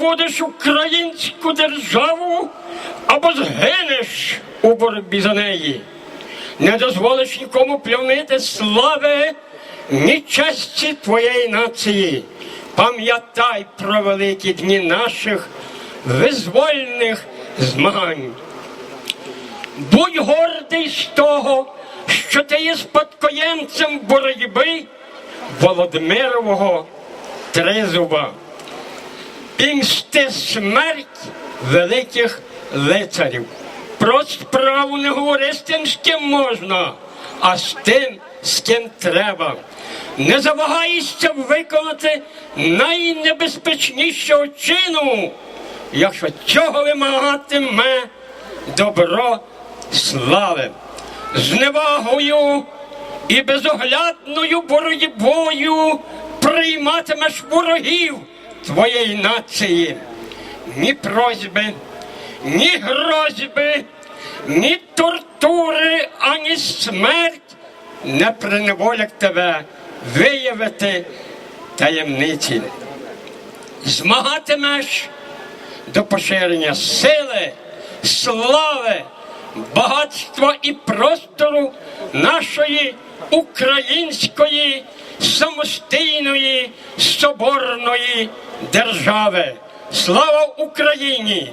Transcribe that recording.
Будеш українську державу або згинеш у боротьбі за неї. Не дозволиш нікому плюнити слави ні честі твоєї нації. Пам'ятай про великі дні наших визвольних змагань. Будь гордий з того, що ти є спадкоємцем боротьби Володимирового Тризуба і мсти смерть великих лицарів. Про справу не говори з тим, з ким можна, а з тим, з ким треба. Не завагайся виконати найнебезпечнішого чину, якщо цього вимагатиме добро слави. З невагою і безоглядною боротьбою прийматимеш ворогів твоєї нації. Ні просьби, ні грозьби, ні тортури, ані смерть не приневолять тебе виявити таємниці. Змагатимеш до поширення сили, слави, багатства і простору нашої української самостійної соборної держави. Слава Україні!